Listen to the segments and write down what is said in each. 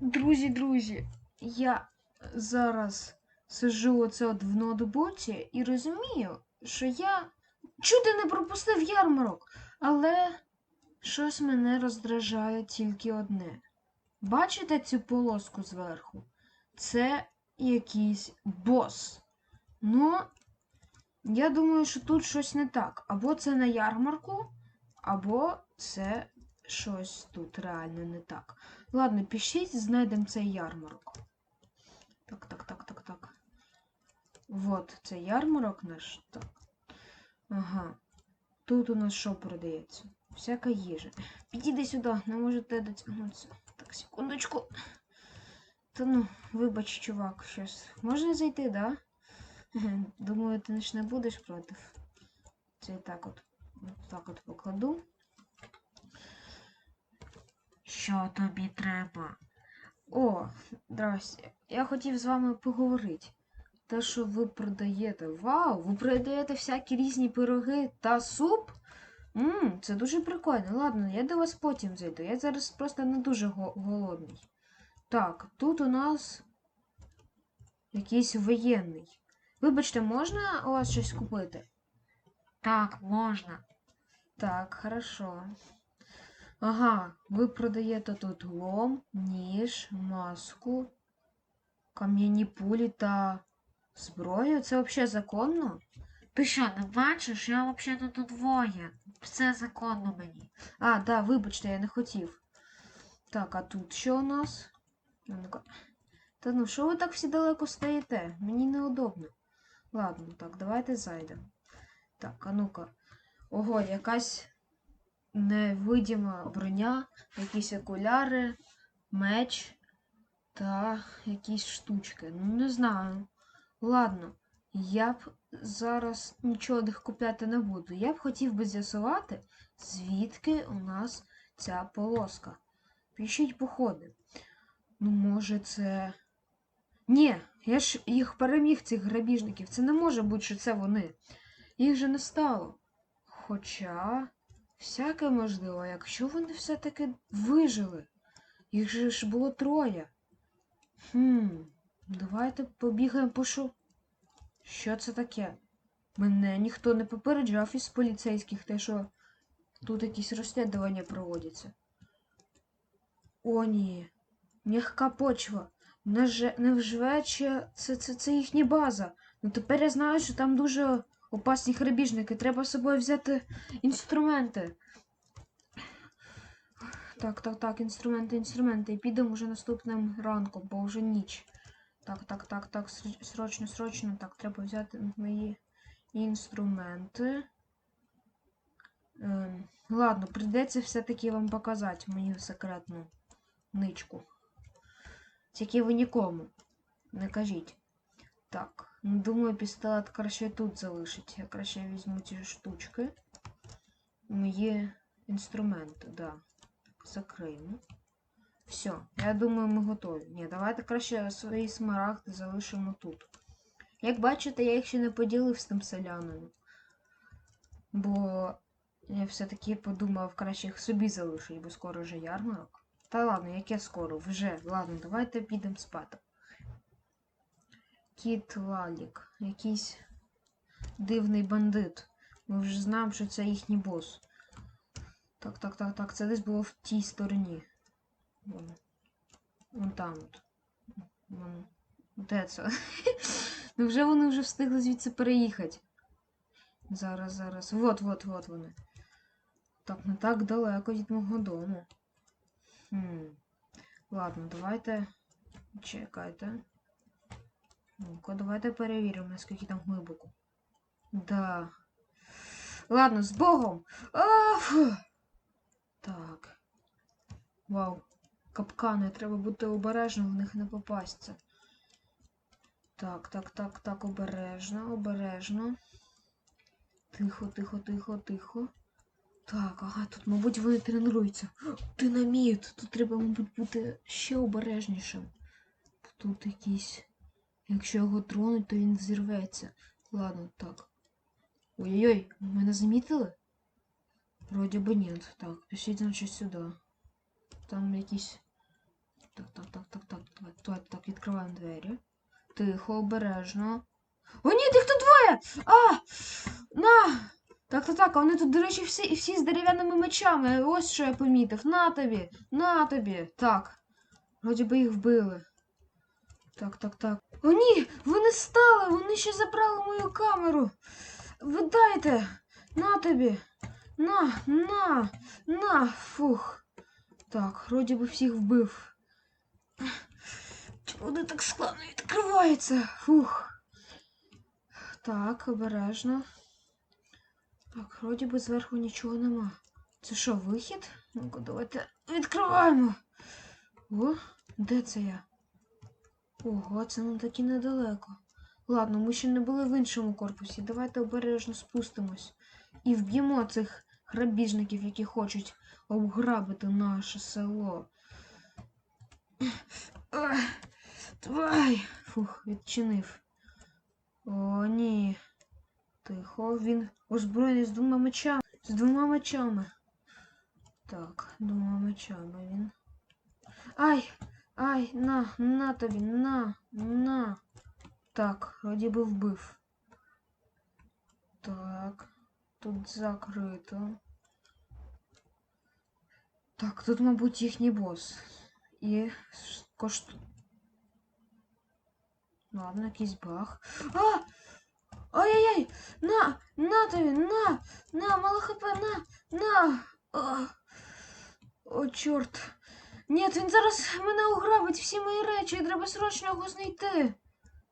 Друзі, друзі, я зараз сиджу оце от в ноутбуці і розумію, що я чути не пропустив ярмарок, але щось мене роздражає тільки одне. Бачите цю полоску зверху? Це якийсь бос. Ну, я думаю, що тут щось не так. Або це на ярмарку, або це щось тут реально не так. Ладно, пишіть, знайдемо цей ярмарок. Так, так, так, так, так. Вот, це ярмарок наш. Так. Ага. Тут у нас що продається? Всяка їжа. Підійди сюди, не можете дотягнутися. Так, секундочку. Та ну, вибач, чувак, щось. Можна зайти, да? Думаю, ти ж не будеш проти. Це так от так от покладу. Що тобі треба? О, здрасте. Я хотів з вами поговорити. Те, що ви продаєте. Вау! Ви продаєте всякі різні пироги та суп? Ммм, це дуже прикольно. Ладно, я до вас потім зайду. Я зараз просто не дуже голодний. Так, тут у нас якийсь воєнний. Вибачте, можна у вас щось купити? Так, можна. Так, хорошо. Ага, ви продаєте тут лом, ніж, маску, кам'яні пулі та зброю. Це взагалі законно? Ти що, не бачиш? Я взагалі тут воїн. Все законно мені. А, да, вибачте, я не хотів. Так, а тут що у нас? Та ну, що ви так всі далеко стоїте? Мені неудобно. Ладно, так, давайте зайдемо. Так, а ну-ка. Ого, якась невидима броня, якісь окуляри, меч та якісь штучки. Ну, не знаю. Ладно, я б зараз нічого купляти не буду. Я б хотів би з'ясувати, звідки у нас ця полоска. Пишіть походи. Ну, може, це. Ні, я ж їх переміг, цих грабіжників. Це не може бути, що це вони. Їх же не стало. Хоча, всяке можливо, якщо вони все-таки вижили. Їх же ж було троє. Хм, давайте побігаємо пошу. Що це таке? Мене ніхто не попереджав із поліцейських, те, що тут якісь розслідування проводяться. О, ні. М'яка почва. Невже це, це, це їхня база? Ну тепер я знаю, що там дуже опасні грабіжники. Треба з собою взяти інструменти. Так, так, так, інструменти, інструменти. І підемо вже наступним ранком, бо вже ніч. Так, так, так, так, срочно, срочно. Так, треба взяти мої інструменти. Ем, ладно, прийдеться все-таки вам показати мою секретну ничку. Тільки ви нікому. Не кажіть. Так, думаю, пістолет краще тут залишить. Я краще візьму ці штучки. Мої інструменти, да. Закриємо. Все, я думаю, ми готові. Ні, давайте краще свої смарагди залишимо тут. Як бачите, я їх ще не поділив з тим селянином. Бо я все-таки подумав, краще їх собі залишити, бо скоро вже ярмарок. Та ладно, яке скоро, вже. Ладно, давайте підемо спати. Кіт Лалік. Якийсь дивний бандит. Ми вже знаємо, що це їхній бос. Так, так, так, так. Це десь було в тій стороні. Вон, Вон там от. Вон. Де це? ну вже вони вже встигли звідси переїхати. Зараз, зараз. Вот, вот, вот вони. Так, не так далеко від мого дому. Хм. Ладно, давайте. Чекайте. Ну-ка, давайте перевіримо, наскільки там глибоко. Да. Ладно, з Богом. А. Так. Вау. Капкани, треба бути обережним, в них не попасться. Так, так, так, так, обережно, обережно. Тихо, тихо, тихо, тихо. Так, ага, тут, мабуть, вони тренуються. Динаміт! Тут треба, мабуть, бути ще обережнішим. Тут якийсь. Якщо його тронуть, то він зірветься. Ладно, так. Ой-ой-ой, мене замітили? Вроді би ні. Так, пишіть значить сюди. Там якісь Так, так, так, так, так. Давай, так, відкриваємо двері. Тихо, обережно. О, ні, їх тут двоє! А! На! Так, так, так, а вони тут, до речі, всі, всі з дерев'яними мечами. Ось що я помітив. На тобі! На тобі! Так. Вроді би їх вбили. Так, так, так. О, ні! Вони стали! Вони ще забрали мою камеру! Видайте! На тобі! На, на, на! Фух. Так, вроді би всіх вбив. Чому вони так складно відкриваються? Фух. Так, обережно. Так, вроді би зверху нічого нема. Це що, вихід? Ну-ка, давайте відкриваємо. О, де це я? Ого, це не таки недалеко. Ладно, ми ще не були в іншому корпусі. Давайте обережно спустимось і вб'ємо цих грабіжників, які хочуть обграбити наше село. Давай! Фух, відчинив. О, ні. Тихо, він озброєний з двома мечами. З двома мечами. Так, двома мечами він. Ай! Ай, на, на тобі, на, на. Так, вроді би вбив. Так, тут закрито. Так, тут, мабуть, їхній бос. І ш- кошт. Ладно, якийсь баг. А! Ай-яй-яй! На! На тобі! На! На! Мало хп! На! На! О, О чорт! Ні, він зараз мене ограбить всі мої речі, і треба срочно його знайти.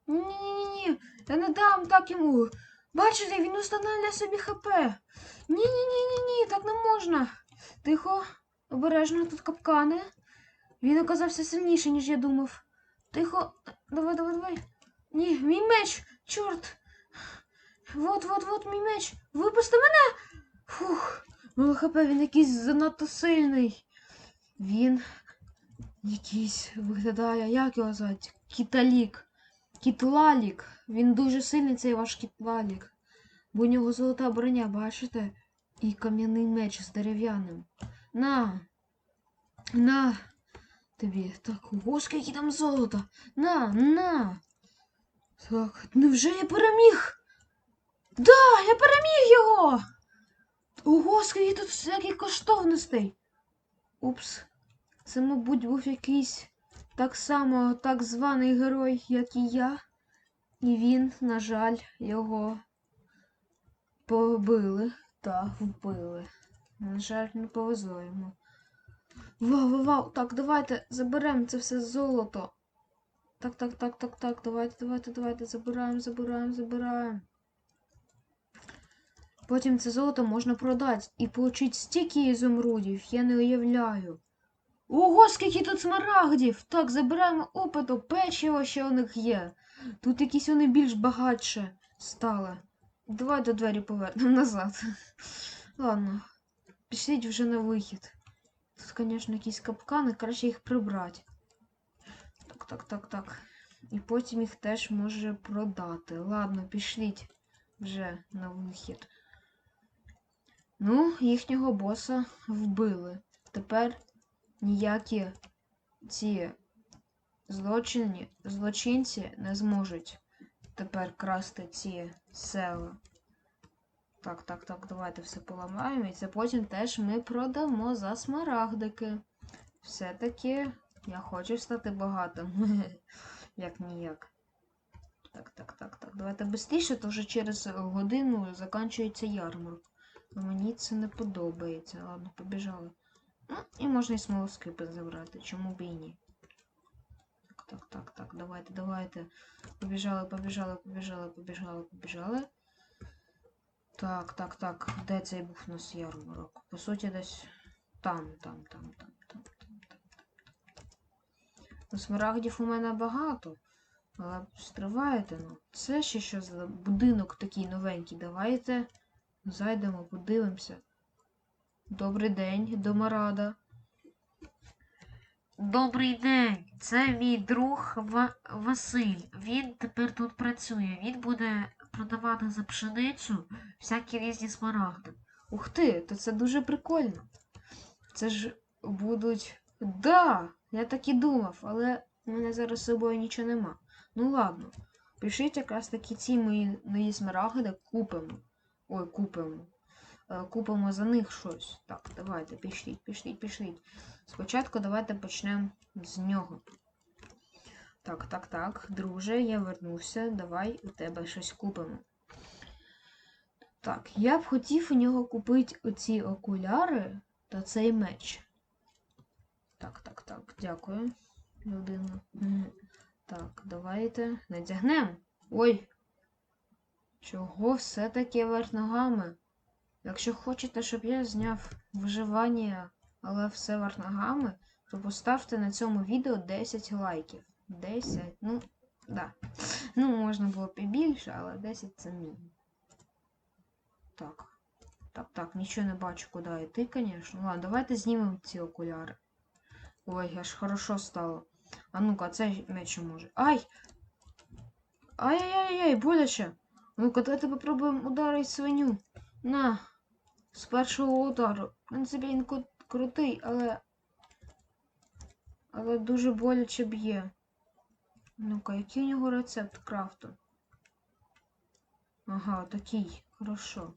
Ні-ні-ні, я не дам так йому. Бачите, він установлює собі ХП. Ні-ні-ні-ні, так не можна. Тихо, обережно тут капкани. Він оказався сильніший, ніж я думав. Тихо, давай, давай, давай. Ні, мій меч! Чорт! Вот, вот, вот мій меч! Випусти мене! Фух, мало хп, він якийсь занадто сильний. Він якийсь виглядає, як його звати? Кіталік. Кітлалік. Він дуже сильний, цей ваш кітлалік. Бо у нього золота броня, бачите? І кам'яний меч з дерев'яним. На! На! Тобі. Так, ого, скільки там золота! На, на! Так, невже я переміг? Да, я переміг його! Ого, скільки тут всяких коштовностей! Упс. Це, мабуть, був якийсь так само так званий герой, як і я. І він, на жаль, його побили та вбили. На жаль, не повезло йому. Вау, вау, вау. Так, давайте заберемо це все золото. Так, так, так, так, так. Давайте, давайте, давайте. Забираємо, забираємо, забираємо. Потім це золото можна продати і отримати стільки ізумрудів, я не уявляю. Ого, скільки тут смарагдів! Так, забираємо опиту, печиво ще у них є. Тут якісь вони більш багатше стали. Давай до двері повернемо назад. Ладно, пішліть вже на вихід. Тут, звісно, якісь капкани, краще їх прибрати. Так, так, так, так. І потім їх теж може продати. Ладно, пішліть вже на вихід. Ну, їхнього боса вбили. Тепер ніякі ці злочинні, злочинці не зможуть тепер красти ці села. Так, так, так, давайте все поламаємо. І це потім теж ми продамо за смарагдики. Все-таки я хочу стати багатим. Як ніяк. Так, так, так, так. Давайте швидше, то вже через годину закінчується ярмарок. Мені це не подобається. Ладно, побіжали. Ну, і можна і смолоскипи забрати, чому б і ні. Так, так, так, так, давайте, давайте. Побіжали, побіжали, побіжали, побіжали, побіжали. Так, так, так. Де цей був у нас ярмарок? По суті, десь там, там, там, там, там, там, там. Ну, смарагдів у мене багато. Але стриваєте, ну. Це ще що за будинок такий новенький. Давайте зайдемо, подивимося. Добрий день, домарада. Добрий день, це мій друг В... Василь. Він тепер тут працює. Він буде продавати за пшеницю всякі різні смарагди. Ух ти, то це дуже прикольно. Це ж будуть. Да! Я так і думав, але у мене зараз з собою нічого нема. Ну ладно, пишіть якраз такі ці мої нові смарагди купимо. Ой, купимо. Е, купимо за них щось. Так, давайте, пішліть, пішліть, пішліть. Спочатку давайте почнемо з нього. Так, так, так, друже, я вернувся. Давай у тебе щось купимо. Так, я б хотів у нього купити оці окуляри та цей меч. Так, так, так, дякую, людина. Так, давайте надягнемо. Ой! Чого все-таки верх ногами? Якщо хочете, щоб я зняв виживання але Север ногами, то поставте на цьому відео 10 лайків. 10, ну, да. Ну, можна було б але 10 це мінімум. Так. Так, так, нічого не бачу, куди йти, звісно. Ладно, давайте знімемо ці окуляри. Ой, аж хорошо стало. А ну-ка, цей меч може. Ай! Ай-яй-яй, боляче! Ну-ка, давайте попробуємо ударити свиню. На, з першого удару. В принципі, він крутий, але. Але дуже боляче б'є. Ну-ка, який у нього рецепт крафту? Ага, такий. Хорошо.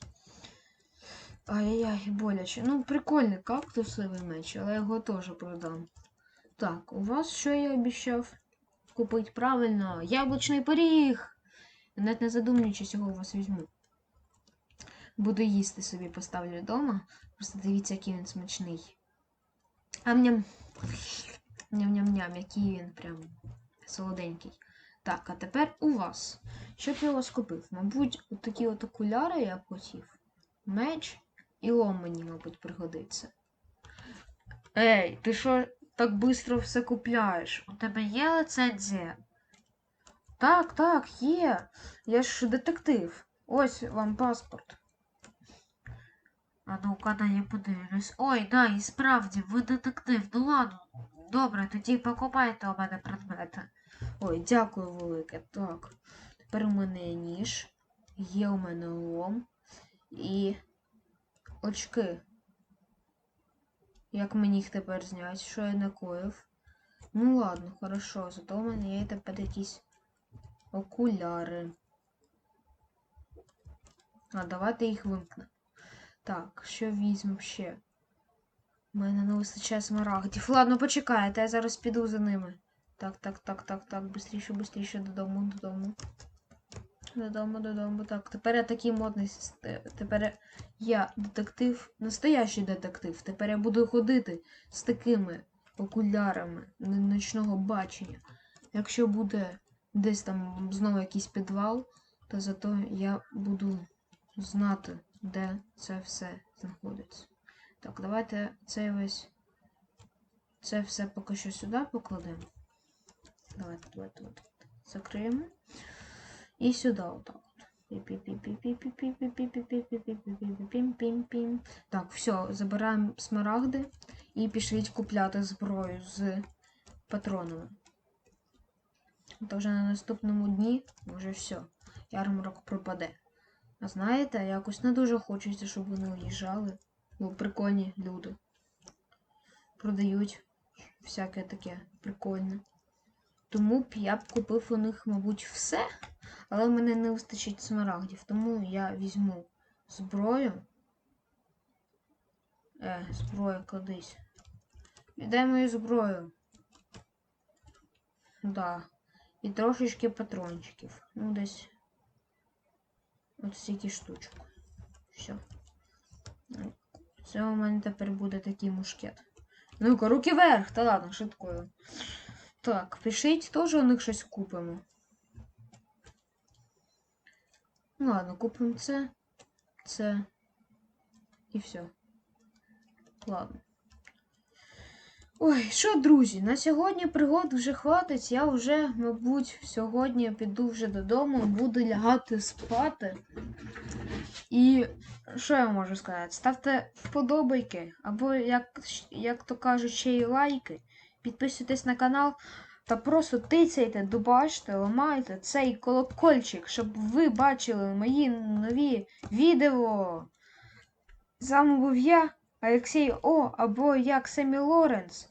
Ай-яй-яй, боляче. Ну, прикольний кактусовий меч, але я його теж продам. Так, у вас що я обіцяв? Купити правильно. Яблучний пиріг! Навіть не задумуючись, його у вас візьму. Буду їсти собі, поставлю вдома. Просто дивіться, який він смачний. Ам-ням. Ням-ням-ням, який він прям солоденький. Так, а тепер у вас. Що б я у вас купив? Мабуть, такі от окуляри я б хотів. Меч і лом мені, мабуть, пригодиться. Ей, ти що так швидко все купляєш? У тебе є лицензія? Так, так, є. Я ж детектив. Ось вам паспорт. А ну-ка на я подивлюсь. Ой, да, і справді, ви детектив, ну ладно. Добре, тоді покупайте у мене предмети. Ой, дякую велике. Так. Тепер у мене ніж. Є у мене лом і очки. Як мені їх тепер зняти, що я накоїв? Ну ладно, хорошо, зато у мене є тепер якісь окуляри. А давайте їх вимкнемо. Так, що візьму ще? У мене не вистачає смарагдів. Ладно, почекайте, я зараз піду за ними. Так, так, так, так, так, быстріше, быстріше додому, додому. Додому, додому. Так, тепер я такий модний. Тепер я детектив, настоящий детектив. Тепер я буду ходити з такими окулярами ночного бачення. Якщо буде десь там знову якийсь підвал, то зато я буду знати де це все знаходиться. Так, давайте цей весь це все поки що сюди покладемо. Давайте, давайте, давайте. Закриємо. І сюди отак. Так, все, забираємо смарагди і пішліть купляти зброю з патронами. То вже на наступному дні вже все. Ярмарок пропаде. А знаєте, якось не дуже хочеться, щоб вони уїжджали. Бо прикольні люди. Продають всяке таке прикольне. Тому б я б купив у них, мабуть, все. Але в мене не вистачить смарагдів, тому я візьму зброю. Е, зброя кудись. Віддай мою зброю. Да. І трошечки патрончиків. Ну, десь. От стільки штучок. Все. Це у мене тепер буде такий мушкет. Ну-ка, руки вверх! Та ладно, шуткую. Так, пишіть, теж у них щось купимо. Ну ладно, купимо це, це і все. Ладно. Ой, що, друзі, на сьогодні пригод вже хватить. Я вже, мабуть, сьогодні піду вже додому, буду лягати спати. І що я можу сказати? Ставте вподобайки, або, як, як то кажуть, ще й лайки. Підписуйтесь на канал та просто тицяйте, дубачте, ламайте цей колокольчик, щоб ви бачили мої нові відео. З вами був я, Олексій О, або як Семі Лоренс.